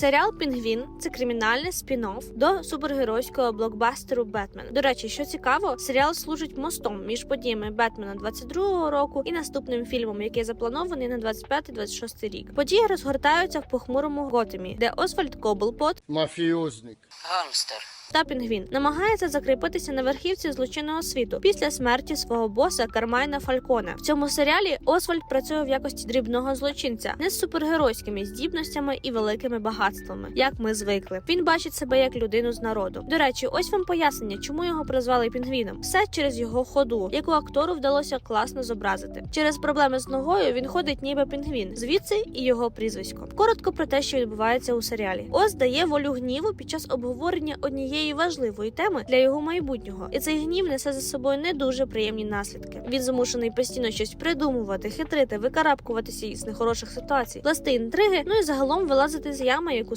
Серіал Пінгвін це кримінальний спін-офф до супергеройського блокбастеру Бетмен. До речі, що цікаво, серіал служить мостом між подіями Бетмена 22-го року і наступним фільмом, який запланований на 25-26 рік. Події розгортаються в похмурому Готемі, де Освальд Коблпот Мафіозник. Гангстер. Та Пінгвін намагається закріпитися на верхівці злочинного світу після смерті свого боса Кармайна Фалькона. В цьому серіалі Освальд працює в якості дрібного злочинця, не з супергеройськими здібностями і великими багатствами, як ми звикли. Він бачить себе як людину з народу. До речі, ось вам пояснення, чому його прозвали пінгвіном. Все через його ходу, яку актору вдалося класно зобразити. Через проблеми з ногою він ходить ніби пінгвін, звідси і його прізвисько. Коротко про те, що відбувається у серіалі. Ос дає волю гніву під час обговорення однієї важливої теми для його майбутнього, і цей гнів несе за собою не дуже приємні наслідки. Він змушений постійно щось придумувати, хитрити, викарабкуватися із нехороших ситуацій, плести інтриги, ну і загалом вилазити з ями, яку